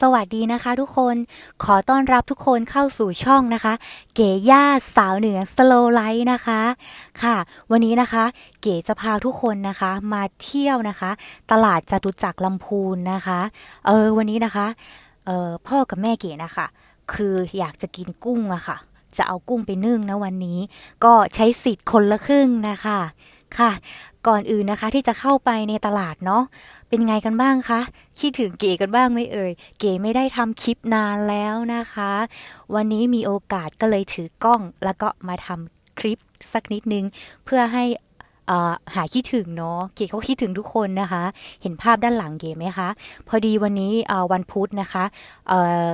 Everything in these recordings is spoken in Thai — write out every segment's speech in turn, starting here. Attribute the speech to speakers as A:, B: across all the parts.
A: สวัสดีนะคะทุกคน ขอต้อนรับทุกคนเข้าสู่ช่องนะคะ เก๋ย่าสาวเหนือสโลไลท์นะคะ ค่ะ วันนี้นะคะ เก๋จะพาทุกคนนะคะ มาเที่ยวนะคะ ตลาดจตุจักรลำพูนนะคะ เออวันนี้นะคะ เออพ่อกับแม่เก๋นะคะ คืออยากจะกินกุ้งอะค่ะ จะเอากุ้งไปนึ่งนะวันนี้ ก็ใช้สิทธิ์คนละครึ่งนะคะค่ะ ก่อนอื่นนะคะที่จะเข้าไปในตลาดเนาะเป็นไงกันบ้างคะ คิดถึงเก๋กันบ้างไหมเอ่ย เก๋ไม่ได้ทำคลิปนานแล้วนะคะ วันนี้มีโอกาสก็เลยถือกล้อง แล้วก็มาทำคลิปสักนิดนึง เพื่อให้อ่อหายคิดถึงเนาะ เก๋ก็คิดถึงทุกคนนะคะ เห็นภาพด้านหลังเก๋ไหมคะ พอดีวันนี้วันพุธนะคะเ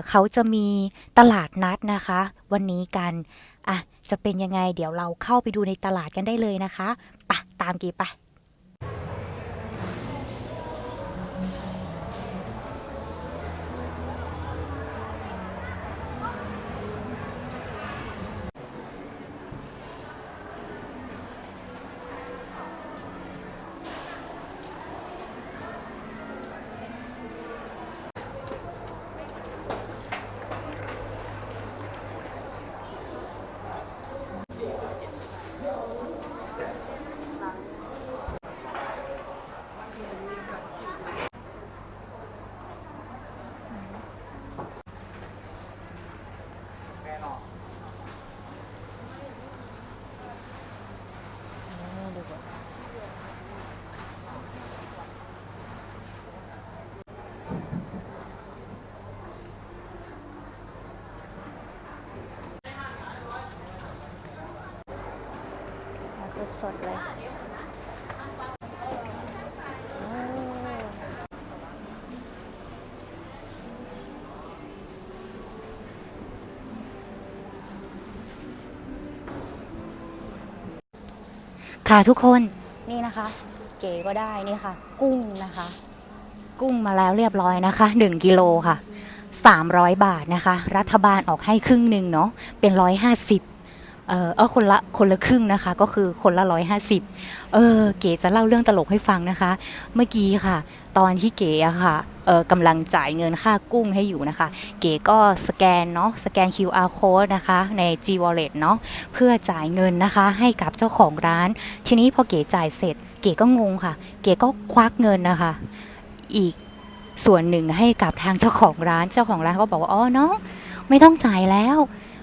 A: เขาจะมีตลาดนัดนะคะ วันนี้กัน อะ จะเป็นยังไง เดี๋ยวเราเข้าไปดูในตลาดกันได้เลยนะคะะตามกีไป สดๆเลยค่ะทุกคนนี่นะคะ เก๋ก็ได้นี่ค่ะ กุ้งนะคะ กุ้งมาแล้วเรียบร้อยนะคะ 1กิโลค่ะ 300 บาทนะคะ รัฐบาลออกให้ครึ่งหนึ่งเนาะเป็น 150 เออเออคนละคนละครึ่งนะคะ ก็คือคนละร้อยห้าสิบเออ เก๋จะเล่าเรื่องตลกให้ฟังนะคะ เมื่อกี้ค่ะ ตอนที่เก๋อะค่ะเออกำลังจ่ายเงินค่ากุ้งให้อยู่นะคะ เก๋ก็สแกนเนาะสแกน QR code นะคะใน G Wallet เนาะเพื่อจ่ายเงินนะคะให้กับเจ้าของร้าน ทีนี้พอเก๋จ่ายเสร็จ เก๋ก็งงค่ะ เก๋ก็ควักเงินนะคะ อีกส่วนหนึ่งให้กับทางเจ้าของร้าน เจ้าของร้านเขาบอกว่า อ๋อน้อง ไม่ต้องจ่ายแล้ว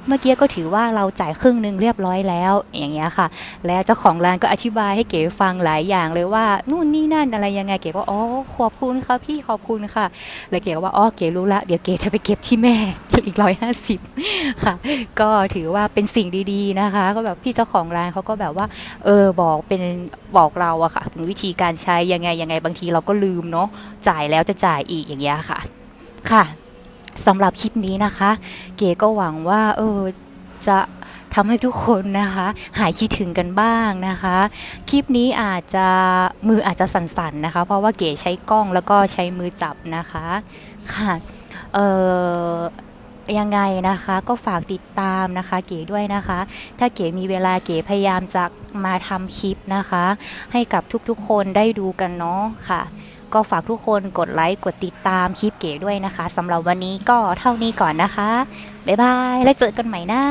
A: เมื่อกี้ก็ถือว่าเราจ่ายครึ่งหนึ่งเรียบร้อยแล้ว อย่างเงี้ยค่ะ แล้วเจ้าของร้านก็อธิบายให้เก๋ฟังหลายอย่างเลยว่านู่นนี่นั่นอะไรยังไงเก๋ก็อ๋อขอบคุณค่ะพี่ขอบคุณค่ะ แล้วเก๋ก็ว่าอ๋อเก๋รู้ละเดี๋ยวเก๋จะไปเก็บที่แม่อีกร้อยห้าสิบค่ะ ก็ถือว่าเป็นสิ่งดีๆนะคะ ก็แบบพี่เจ้าของร้านเขาก็แบบว่า เออบอกเป็นบอกเราอะค่ะถึงวิธีการใช้ยังไงยังไงบางทีเราก็ลืมเนาะจ่ายแล้วจะจ่ายอีกอย่างเงี้ยค่ะ ค่ะ สำหรับคลิปนี้นะคะ เก๋ก็หวังว่าเออจะทำให้ทุกคนนะคะ หายคิดถึงกันบ้างนะคะ คลิปนี้อาจจะมืออาจจะสั่นๆนะคะ เพราะว่าเก๋ใช้กล้องแล้วก็ใช้มือจับนะคะค่ะเออยังไงนะคะก็ฝากติดตามนะคะ เก๋ด้วยนะคะ ถ้าเก๋มีเวลาเก๋พยายามจะมาทำคลิปนะคะ ให้กับทุกๆคนได้ดูกันเนาะค่ะ ก็ฝากทุกคนกดไลค์กดติดตามคลิปเก๋ด้วยนะคะสำหรับวันนี้ก็เท่านี้ก่อนนะคะ บ๊ายบาย แล้วเจอกันใหม่นะ